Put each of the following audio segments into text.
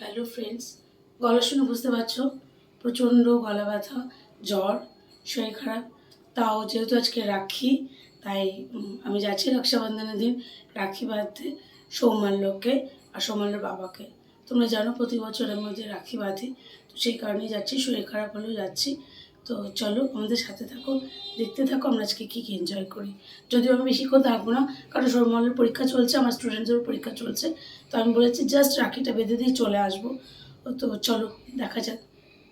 Hello friends গলা শুনে বুঝতে পারছ? প্রচণ্ড গলা ব্যথা, জ্বর, শরীর খারাপ। তাও যেহেতু আজকে রাখি, তাই আমি যাচ্ছি রক্ষাবন্ধনের দিন রাখি বাঁধতে সৌমাল্যকে আর সৌমাল্যর বাবাকে। তোমরা জানো, প্রতি বছরের মধ্যে রাখি বাঁধি। তো সেই কারণেই যাচ্ছি, শরীর খারাপ হলেও যাচ্ছি। তো চলো আমাদের সাথে থাকো, দেখতে থাকো, আমরা আজকে কী কী এনজয় করি। যদিও আমি বেশিক্ষণ থাকব না, কারণ সৌমাল্যর পরীক্ষা চলছে, আমার স্টুডেন্টদেরও পরীক্ষা চলছে। তো আমি বলেছি জাস্ট রাখিটা বেঁধে দিয়ে চলে আসব। তো চলো, দেখা যাক,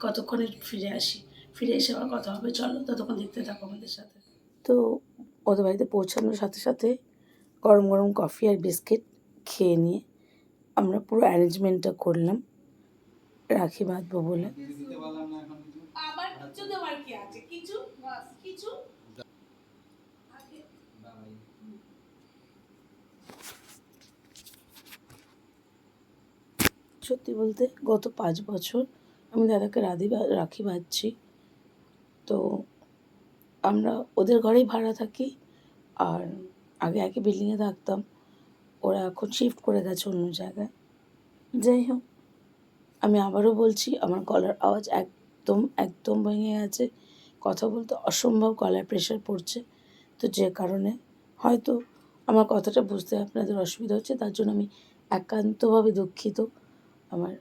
কতক্ষণে ফিরে আসি। ফিরে এসে আবার কথা হবে, চলো ততক্ষণ দেখতে থাকো আমাদের সাথে। তো ওদের বাড়িতে পৌঁছানোর সাথে সাথে গরম গরম কফি আর বিস্কিট খেয়ে নিয়ে আমরা পুরো অ্যারেঞ্জমেন্টটা করলাম। রাখি বাঁধবো বলে। কিছু দেওয়ার কি আছে? কিছু? কিছু? সত্যি বলতে গত পাঁচ বছর আমি দাদাকে রাধি বা- রাখি বাঁধছি। তো আমরা ওদের ঘরেই ভাড়া থাকি আর আগে একই বিল্ডিংয়ে থাকতাম। ওরা এখন শিফট করে গেছে অন্য জায়গায়। যাই হোক আমি আবারও বলছি আমার গলার আওয়াজ একদম একদম ভেঙে গেছে। কথা বলতে অসম্ভব গলার প্রেশার পড়ছে। তো যে কারণে হয়তো আমার কথাটা বুঝতে আপনাদের অসুবিধা হচ্ছে তার জন্য আমি একান্তভাবে দুঃখিত। আমার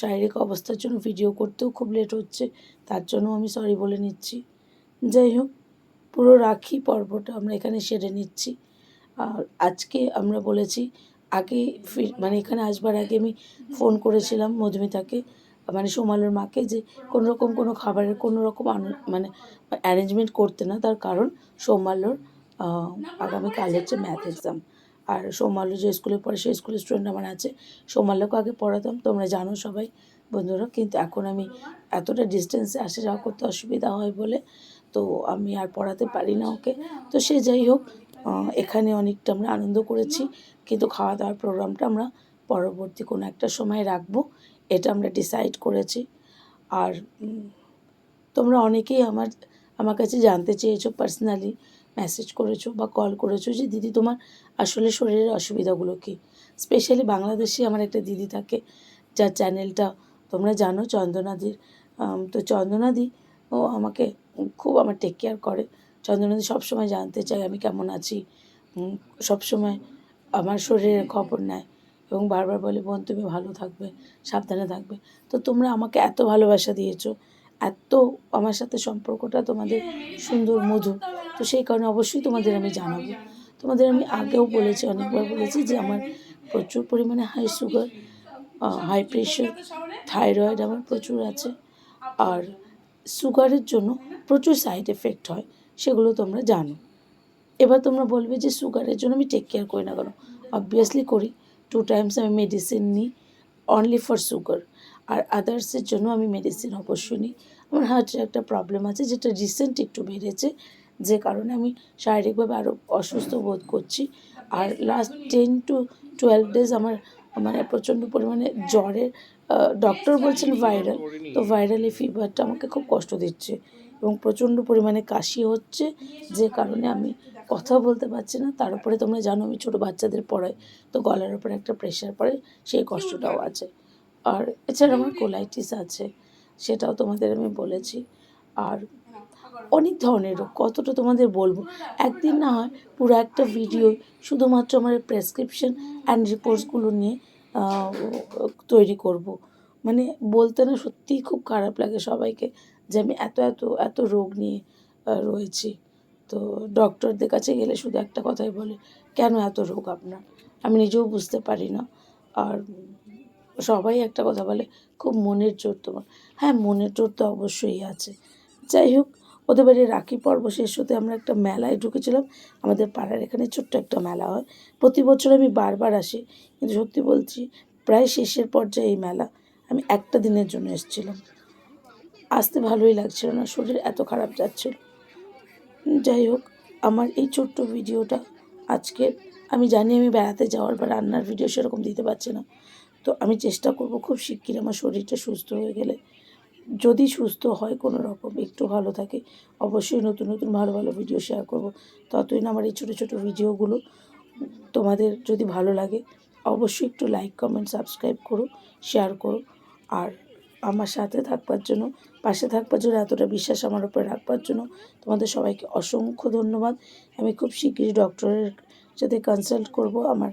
শারীরিক অবস্থার জন্য ভিডিও করতেও খুব লেট হচ্ছে তার জন্য আমি সরি বলে নিচ্ছি। যাই হোক পুরো রাখি পর্বটা আমরা এখানে সেরে নিচ্ছি। আর আজকে আমরা বলেছি আগে মানে এখানে আসবার আগে আমি ফোন করেছিলাম মধুমিতাকে। মানে সোমালোর মাকে যে কোনো রকম কোনো খাবারের কোনো রকম মানে অ্যারেঞ্জমেন্ট করতে না, তার কারণ সোমালোর আগামীকাল হচ্ছে ম্যাথ এক্সাম আর সৌমাল্য যে স্কুলে পড়ে, সেই স্কুলের স্টুডেন্ট আমার আছে। সৌমাল্যকে আগে পড়াতাম, তোমরা জানো সবাই, বন্ধুরা। কিন্তু এখন আমি এতটা ডিস্টেন্সে আসা যাওয়া করতে অসুবিধা হয় বলে, তো আমি আর পড়াতে পারি না ওকে। তো সে যাই হোক এখানে অনেকটা আমরা আনন্দ করেছি। কিন্তু খাওয়া দাওয়ার প্রোগ্রামটা আমরা পরবর্তী কোনো একটা সময় রাখব। এটা আমরা ডিসাইড করেছি। আর তোমরা অনেকেই আমার আমার কাছে জানতে চেয়েছো পার্সোনালি মেসেজ করেছ বা কল করেছ যে, দিদি, তোমার আসলে শরীরের অসুবিধাগুলো কী? স্পেশালি বাংলাদেশে আমার একটা দিদি থাকে, যার চ্যানেলটা তোমরা জানো, চন্দনাদির। তো চন্দনাদি, ও আমাকে খুব আমার টেক কেয়ার করে। চন্দনাদি সবসময় জানতে চায়, আমি কেমন আছি? সবসময় আমার শরীরের খবর নেয়। এবং বারবার বলে, বোন, তুমি ভালো থাকবে, সাবধানে থাকবে। তো তোমরা আমাকে এত ভালোবাসা দিয়েছ, এত আমার সাথে সম্পর্কটা তোমাদের সুন্দর, মধুর। তো সেই কারণে অবশ্যই তোমাদের আমি জানাব। তোমাদের আমি আগেও বলেছি, অনেকবার বলেছি যে আমার প্রচুর পরিমাণে high sugar high pressure thyroid আমার প্রচুর আছে। আর সুগারের জন্য প্রচুর সাইড এফেক্ট হয়, সেগুলো তোমরা জানো। এবার তোমরা বলবে যে সুগারের জন্য আমি টেক কেয়ার করি না কেন? অবভিয়াসলি করি। টু টাইমস আমি মেডিসিন নিই অনলি ফর সুগার আর আদার্সের জন্য আমি মেডিসিন অবশ্যই নিই। আমার হার্টের একটা প্রবলেম আছে, যেটা রিসেন্ট একটু বেড়েছে, যে কারণে আমি শারীরিকভাবে আরও অসুস্থ বোধ করছি। আর last ten to twelve days আমার মানে প্রচণ্ড পরিমাণে জ্বরের ডক্টর বলছেন ভাইরাল তো ভাইরাল এই ফিভারটা আমাকে খুব কষ্ট দিচ্ছে। এবং প্রচণ্ড পরিমাণে কাশি হচ্ছে, যে কারণে আমি কথা বলতে পারছি না। তার উপরে তোমরা জানো আমি ছোটো বাচ্চাদের পড়াই, তো গলার উপরে একটা প্রেশার পড়ে, সেই কষ্টটাও আছে। আর এছাড়া আমার কোলাইটিস আছে, সেটাও তোমাদের আমি বলেছি। আর অনেক ধরনের রোগ, কতটা তোমাদের বলব? একদিন না হয় পুরো একটা ভিডিও শুধুমাত্র আমার প্রেসক্রিপশন অ্যান্ড রিপোর্টসগুলো নিয়ে তৈরি করব। মানে বলতে না সত্যিই খুব খারাপ লাগে সবাইকে। যে আমি এত এত এত রোগ নিয়ে রয়েছি। তো ডক্টরদের কাছে গেলে শুধু একটা কথাই বলে, কেন এত রোগ আপনার? আমি নিজেও বুঝতে পারি না। আর সবাই একটা কথা বলে, খুব মনের জোর তোমার। হ্যাঁ মনের জোর তো অবশ্যই আছে। যাই হোক, ওদের বাড়ি রাখি পর্ব শেষ হতে আমরা একটা মেলায় ঢুকেছিলাম। আমাদের পাড়ার এখানে ছোট্ট একটা মেলা হয়। প্রতি বছর আমি বারবার আসি, কিন্তু সত্যি বলছি, প্রায় শেষের পর্যায়ে এই মেলা। আমি একটা দিনের জন্য এসেছিলাম। আসতে ভালোই লাগছিল না, শরীর এত খারাপ যাচ্ছিল। যাই হোক, আমার এই ছোট্ট ভিডিওটা আজকের আমি জানি আমি বেড়াতে যাওয়ার বা রান্নার ভিডিও সেরকম দিতে পারছি না, তো আমি চেষ্টা করব খুব শিগগির আমার শরীরটা সুস্থ হয়ে গেলে। যদি সুস্থ হয় কোনো রকম, একটু ভালো থাকে, অবশ্যই নতুন নতুন ভালো ভালো ভিডিও শেয়ার করব। ততই না আমার এই ছোটো ছোটো ভিডিওগুলো তোমাদের যদি ভালো লাগে, অবশ্যই একটু লাইক কমেন্ট সাবস্ক্রাইব করো শেয়ার করো, আর আমার সাথে থাকবার জন্য, পাশে থাকবার জন্য, এতটা বিশ্বাস আমার উপরে রাখবার জন্য তোমাদের সবাইকে অসংখ্য ধন্যবাদ। আমি খুব শীঘ্রই ডক্টরের সাথে কনসাল্ট করব, আমার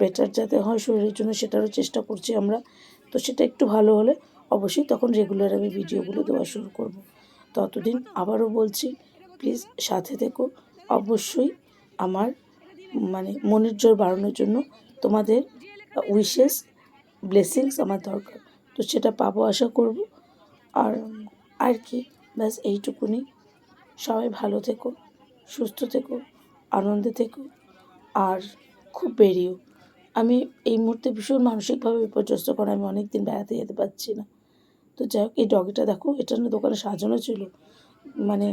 বেটার যাতে হয় শরীরের জন্য সেটারও চেষ্টা করছি আমরা। তো সেটা একটু ভালো হলে অবশ্যই তখন রেগুলার আমি ভিডিওগুলো দেওয়া শুরু করব। ততদিন আবারও বলছি প্লিজ সাথে থেকো। অবশ্যই আমার মানে মনের জোর বাড়ানোর জন্য তোমাদের উইশেস ব্লেসিংস আমার দরকার। তো সেটা পাবো আশা করব। আর আর কি, ব্যাস এইটুকুনি। সবাই ভালো থেকো, সুস্থ থেকো, আনন্দে থেকো, আর খুব বেরিও। আমি এই মুহূর্তে ভীষণ মানসিকভাবে বিপর্যস্ত, কারণ আমি অনেক দিন বেড়াতে যেতে পারছি না। তো যাই হোক, এই ডগিটা দেখো, এটা না দোকানে সাজানো ছিল। মানে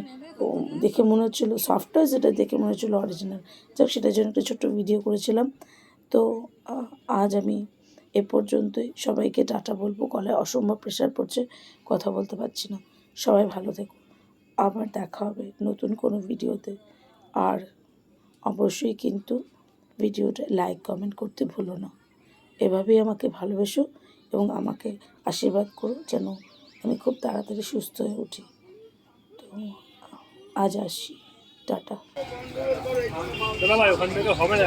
দেখে মনে হচ্ছিল সফটওয়্যার যেটা, দেখে মনে হচ্ছিল অরিজিনাল যাক সেটার জন্য একটা ছোট্ট ভিডিও করেছিলাম। তো আজ আমি এ পর্যন্তই। সবাইকে টাটা বলব, গলায় অসম্ভব প্রেশার পড়ছে, কথা বলতে পারছি না। সবাই ভালো থেকো। আবার দেখা হবে নতুন কোনো ভিডিওতে। আর অবশ্যই কিন্তু ভিডিওটা লাইক কমেন্ট করতে ভুলো না। এভাবেই আমাকে ভালোবেসো এবং আমাকে আশীর্বাদ করো যেন আমি খুব তাড়াতাড়ি সুস্থ হয়ে উঠি। তো, আজ আসি। টাটা। হবে